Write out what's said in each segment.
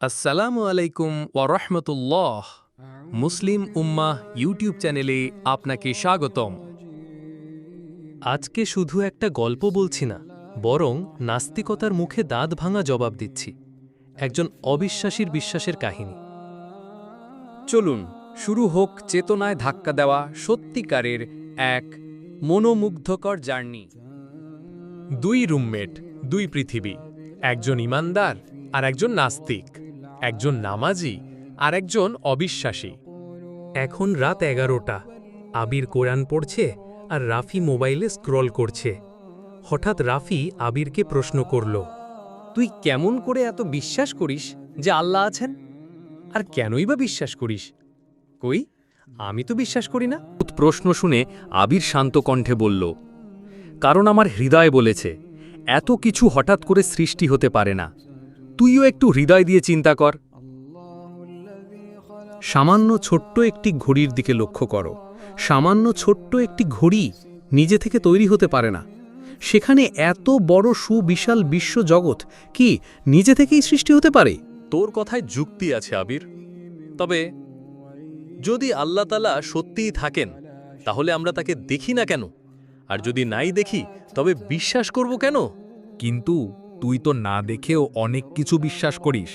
আসসালামু আলাইকুম ওরহমতুল্লাহ মুসলিম উম্মাহ ইউটিউব চ্যানেলে আপনাকে স্বাগতম। আজকে শুধু একটা গল্প বলছি না, বরং নাস্তিকতার মুখে দাঁত ভাঙা জবাব দিচ্ছি। একজন অবিশ্বাসীর বিশ্বাসের কাহিনী। চলুন, শুরু হোক চেতনায় ধাক্কা দেওয়া সত্যিকারের এক মনোমুগ্ধকর জার্নি। দুই রুমমেট, দুই পৃথিবী, একজন ইমানদার আর একজন নাস্তিক। একজন নামাজি আর একজন অবিশ্বাসী। এখন রাত এগারোটা। আবির কোরআন পড়ছে আর রাফি মোবাইলে স্ক্রল করছে। হঠাৎ রাফি আবিরকে প্রশ্ন করল তুই কেমন করে এত বিশ্বাস করিস যে আল্লাহ আছেন? আর কেনই বা বিশ্বাস করিস? কই আমি তো বিশ্বাস করি না? প্রশ্ন শুনে আবির শান্ত কণ্ঠে বলল কারণ আমার হৃদয় বলেছে এত কিছু হঠাৎ করে সৃষ্টি হতে পারে না। তুইও একটু হৃদয় দিয়ে চিন্তা কর। সামান্য ছোট্ট একটি ঘড়ির দিকে লক্ষ্য করো। সামান্য ছোট্ট একটি ঘড়ি নিজে থেকে তৈরি হতে পারে না। সেখানে এত বড় সুবিশাল বিশ্বজগৎ কি নিজে থেকেই সৃষ্টি হতে পারে? তোর কথায় যুক্তি আছে আবির। তবে যদি আল্লাহ তালা সত্যিই থাকেন তাহলে আমরা তাকে দেখি না কেন? আর যদি নাই দেখি তবে বিশ্বাস করব কেন? কিন্তু তুই তো না দেখেও অনেক কিছু বিশ্বাস করিস।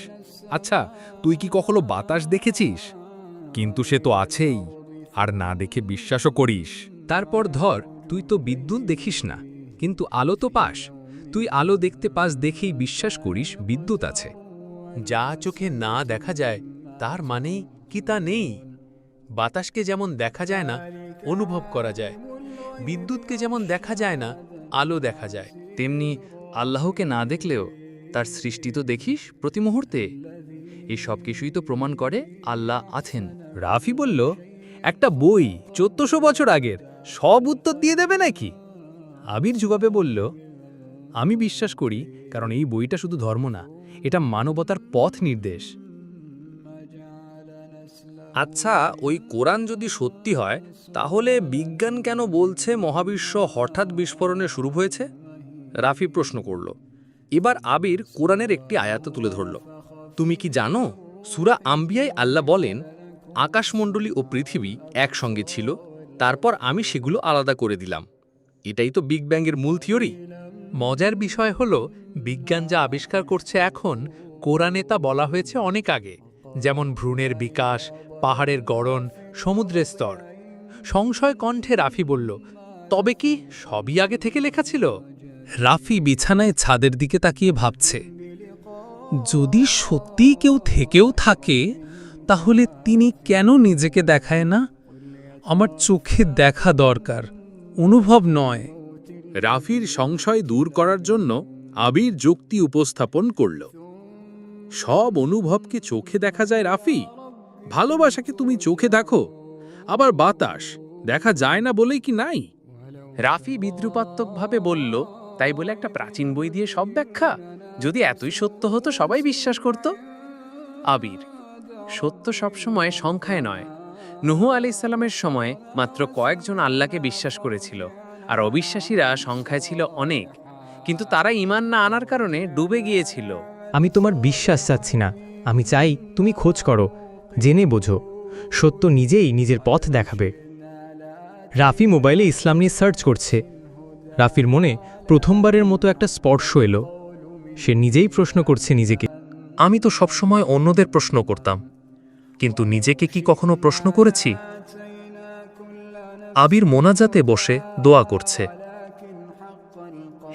আচ্ছা তুই কি কখনো বাতাস দেখেছিস? কিন্তু সে তো আছেই, আর না দেখে বিশ্বাসও করিস। তারপর ধর, তুই তো বিদ্যুৎ দেখিস না, কিন্তু আলো তো পাস। তুই আলো দেখতে পাস দেখেই বিশ্বাস করিস বিদ্যুৎ আছে। যা চোখে না দেখা যায়, তার মানেই কি তা নেই। বাতাসকে যেমন দেখা যায় না, অনুভব করা যায়। বিদ্যুৎকে যেমন দেখা যায় না, আলো দেখা যায়। তেমনি আল্লাহকে না দেখলেও তার সৃষ্টি তো দেখিস প্রতি মুহূর্তে। এই সব কিছুই তো প্রমাণ করে আল্লাহ আছেন। রাফি বলল একটা বই চোদ্দশো বছর আগের সব উত্তর দিয়ে দেবে নাকি? আবির জুবাবে বলল আমি বিশ্বাস করি কারণ এই বইটা শুধু ধর্ম না এটা মানবতার পথ নির্দেশ। আচ্ছা ওই কোরআন যদি সত্যি হয় তাহলে বিজ্ঞান কেন বলছে মহাবিশ্ব হঠাৎ বিস্ফোরণে শুরু হয়েছে? রাফি প্রশ্ন করল। এবার আবির কোরআনের একটি আয়াত তুলে ধরল। তুমি কি জানো, সুরা আম্বিয়ায় আল্লাহ বলেন, আকাশমণ্ডলী ও পৃথিবী একসঙ্গে ছিল, তারপর আমি সেগুলো আলাদা করে দিলাম। এটাই তো বিগ ব্যাংয়ের মূল থিওরি। মজার বিষয় হল, বিজ্ঞান যা আবিষ্কার করছে এখন, কোরআনে তা বলা হয়েছে অনেক আগে, যেমন ভ্রূণের বিকাশ, পাহাড়ের গড়ন, সমুদ্রের স্তর। সংশয় কণ্ঠে রাফি বলল, তবে কি সবই আগে থেকে লেখা ছিল? রাফি বিছানায় ছাদের দিকে তাকিয়ে ভাবছে যদি সত্যিই কেউ থেকেও থাকে তাহলে তিনি কেন নিজেকে দেখায় না? আমার চোখে দেখা দরকার অনুভব নয়। রাফির সংশয় দূর করার জন্য আবির যুক্তি উপস্থাপন করল সব অনুভবকে চোখে দেখা যায় রাফি? ভালোবাসাকে তুমি চোখে দেখো আবার বাতাস দেখা যায় না বলেই কি নাই? রাফি বিদ্রুপাত্মকভাবে বলল তাই বলে একটা প্রাচীন বই দিয়ে সব ব্যাখ্যা? যদি এতই সত্য হতো, সবাই বিশ্বাস করত। আবির, সত্য সবসময় সংখ্যায় নয়। নুহু আলি ইসাল্লামের সময় মাত্র কয়েকজন আল্লাহকে বিশ্বাস করেছিল, আর অবিশ্বাসীরা সংখ্যায় ছিল অনেক। কিন্তু তারা ইমান না আনার কারণে ডুবে গিয়েছিল। আমি তোমার বিশ্বাস চাচ্ছি না। আমি চাই তুমি খোঁজ করো, জেনে বোঝো। সত্য নিজেই নিজের পথ দেখাবে। রাফি মোবাইলে ইসলাম নিয়ে সার্চ করছে। রাফির মনে প্রথমবারের মতো একটা স্পর্শ এলো। সে নিজেই প্রশ্ন করছে নিজেকে। আমি তো সবসময় অন্যদের প্রশ্ন করতাম। কিন্তু নিজেকে কি কখনো প্রশ্ন করেছি? আবির মোনাজাতে বসে দোয়া করছে।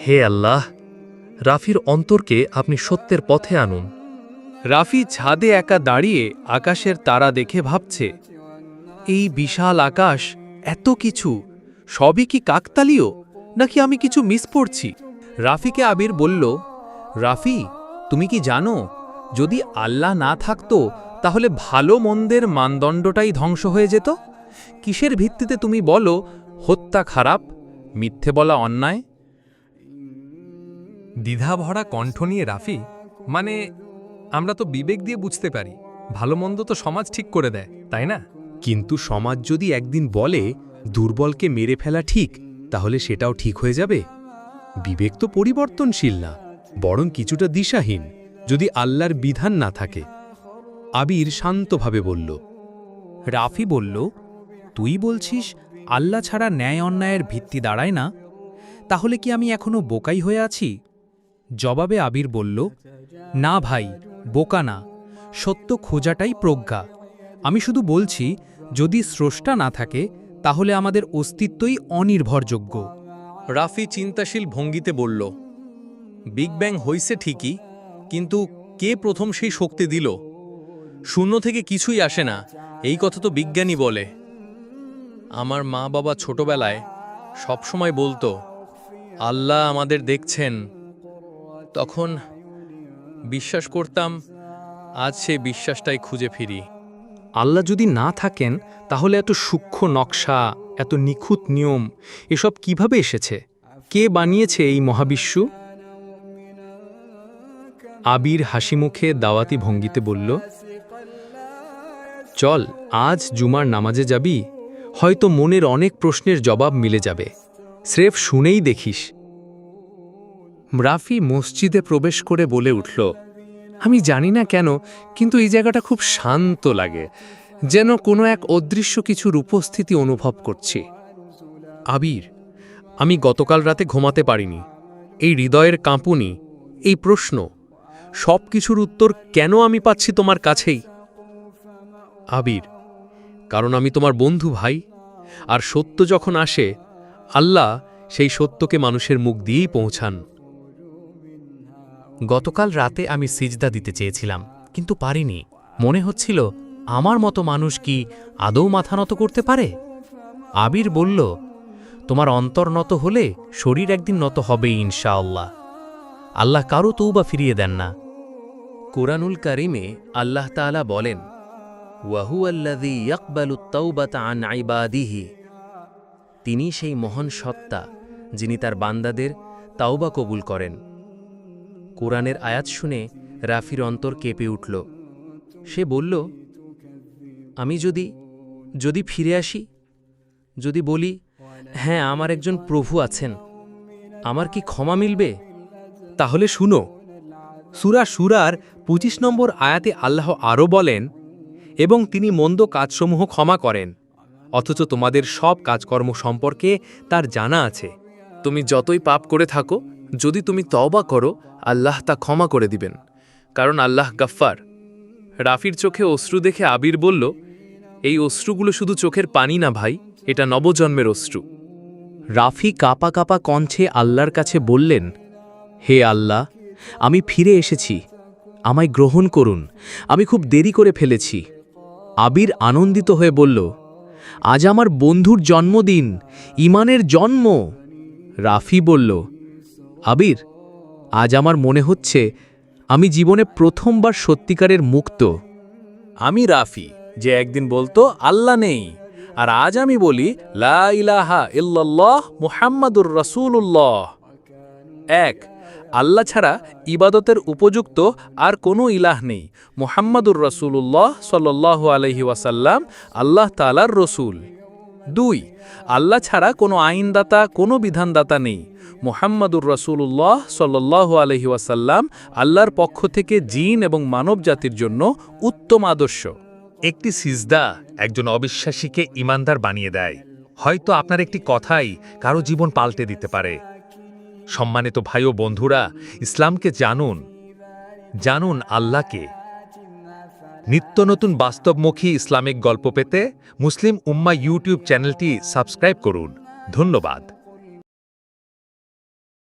হে আল্লাহ রাফির অন্তরকে আপনি সত্যের পথে আনুন। রাফি ছাদে একা দাঁড়িয়ে আকাশের তারা দেখে ভাবছে এই বিশাল আকাশ এত কিছু সবই কি কাকতালীয়? নাকি আমি কিছু মিস পড়ছি? রাফিকে আবির বলল, রাফি, তুমি কি জানো, যদি আল্লাহ না থাকতো, তাহলে ভালো মন্দের মানদণ্ডটাই ধ্বংস হয়ে যেত? কিসের ভিত্তিতে তুমি বলো, হত্যা খারাপ, মিথ্যে বলা অন্যায়? দ্বিধাভরা কণ্ঠ নিয়ে রাফি মানে আমরা তো বিবেক দিয়ে বুঝতে পারি, ভালো মন্দ তো সমাজ ঠিক করে দেয়, তাই না? কিন্তু সমাজ যদি একদিন বলে, দুর্বলকে মেরে ফেলা ঠিক তাহলে সেটাও ঠিক হয়ে যাবে? বিবেক তো পরিবর্তনশীল না, বরং কিছুটা দিশাহীন, যদি আল্লাহর বিধান না থাকে। আবির শান্তভাবে বলল, রাফি বলল, তুই বলছিস, আল্লাহ ছাড়া ন্যায় অন্যায়ের ভিত্তি দাঁড়ায় না? তাহলে কি আমি এখনও বোকাই হয়ে আছি? জবাবে আবির বলল, না ভাই, বোকা না। সত্য খোঁজাটাই প্রজ্ঞা। আমি শুধু বলছি, যদি স্রষ্টা না থাকে তাহলে আমাদের অস্তিত্বই অনির্ভরযোগ্য। রাফি চিন্তাশীল ভঙ্গিতে বলল, বিগ ব্যাং হইছে ঠিকই, কিন্তু কে প্রথম সেই শক্তি দিল? শূন্য থেকে কিছুই আসে না, এই কথা তো বিজ্ঞানী বলে। আমার মা বাবা ছোটবেলায় সবসময় বলতো, আল্লাহ আমাদের দেখছেন। তখন বিশ্বাস করতাম, আজ সেই বিশ্বাসটাই খুঁজে ফিরি। আল্লাহ যদি না থাকেন, তাহলে এত সূক্ষ্ম নকশা, এত নিখুঁত নিয়ম, এসব কীভাবে এসেছে? কে বানিয়েছে এই মহাবিশ্ব? আবির হাসি মুখে দাওয়াতি ভঙ্গিতে বলল, চল, আজ জুমার নামাজে যাবি, হয়তো মনের অনেক প্রশ্নের জবাব মিলে যাবে। স্রেফ শুনেই দেখিস। রাফি মসজিদে প্রবেশ করে বলে উঠল আমি জানি না কেন, কিন্তু এই জায়গাটা খুব শান্ত লাগে, যেন কোনো এক অদৃশ্য কিছুর উপস্থিতি অনুভব করছি। আবির, আমি গতকাল রাতে ঘুমাতে পারিনি। এই হৃদয়ের কাঁপুনি, এই প্রশ্ন, সব কিছুর উত্তর কেন আমি পাচ্ছি তোমার কাছেই? আবির, কারণ আমি তোমার বন্ধু ভাই, আর সত্য যখন আসে, আল্লাহ সেই সত্যকে মানুষের মুখ দিয়েই পৌঁছান। গতকাল রাতে আমি সিজদা দিতে চেয়েছিলাম, কিন্তু পারিনি। মনে হচ্ছিল, আমার মতো মানুষ কি আদৌ মাথা নত করতে পারে? আবির বলল, তোমার অন্তর নত হলে শরীর একদিন নত হবেই ইনশাআল্লাহ। আল্লাহ কারও তৌবা ফিরিয়ে দেন না। কোরআনুল কারিমে আল্লাহ তাআলা বলেন ওয়াহু আল্লাদি তিনি সেই মহান সত্তা যিনি তার বান্দাদের তাওবা কবুল করেন। কোরআনের আয়াত শুনে রাফির অন্তর কেঁপে উঠল। সে বলল, আমি যদি যদি ফিরে আসি, যদি বলি হ্যাঁ আমার একজন প্রভু আছেন, আমার কি ক্ষমা মিলবে? তাহলে শুনো, সুরা সুরার ২৫ নম্বর আয়াতে আল্লাহ আরও বলেন, এবং তিনি মন্দ কাজসমূহ ক্ষমা করেন, অথচ তোমাদের সব কাজকর্ম সম্পর্কে তার জানা আছে। তুমি যতই পাপ করে থাকো, যদি তুমি তওবা করো, আল্লাহ তা ক্ষমা করে দিবেন। কারণ আল্লাহ গাফফার। রাফির চোখে অশ্রু দেখে আবির বলল, এই অশ্রুগুলো শুধু চোখের পানি না ভাই, এটা নবজন্মের অশ্রু। রাফি কাপা কাপা কণ্ঠে আল্লাহর কাছে বললেন, হে আল্লাহ, আমি ফিরে এসেছি। আমায় গ্রহণ করুন। আমি খুব দেরি করে ফেলেছি। আবির আনন্দিত হয়ে বলল, আজ আমার বন্ধুর জন্মদিন। ইমানের জন্ম। রাফি বলল, আবির, আজ আমার মনে হচ্ছে আমি জীবনে প্রথমবার সত্যিকারের মুক্ত। আমি রাফি, যে একদিন বলতো, আল্লাহ নেই। আর আজ আমি বলি, লা ইলাহা মুহাম্মাদুর রাসূলুল্লাহ। এক, আল্লাহ ছাড়া ইবাদতের উপযুক্ত আর কোনো ইলাহ নেই। মুহাম্মাদুর রাসূলুল্লাহ সাল্লাল্লাহু আলাইহি ওয়াসাল্লাম আল্লাহ তাআলার রসুল। দুই, আল্লাহ ছাড়া কোনো আইনদাতা, কোনো বিধানদাতা নেই। মোহাম্মদুর রাসূলুল্লাহ সাল্লাল্লাহু আলাইহি ওয়াসাল্লাম আল্লাহর পক্ষ থেকে জিন এবং মানব জাতির জন্য উত্তম আদর্শ। একটি সিজদা একজন অবিশ্বাসীকে ইমানদার বানিয়ে দেয়। হয়তো আপনার একটি কথাই কারও জীবন পাল্টে দিতে পারে। সম্মানিত ভাই ও বন্ধুরা, ইসলামকে জানুন। জানুন আল্লাহকে। নিত্য নতুন বাস্তবমুখী ইসলামিক গল্প পেতে মুসলিম উম্মা ইউটিউব চ্যানেলটি সাবস্ক্রাইব করুন। ধন্যবাদ।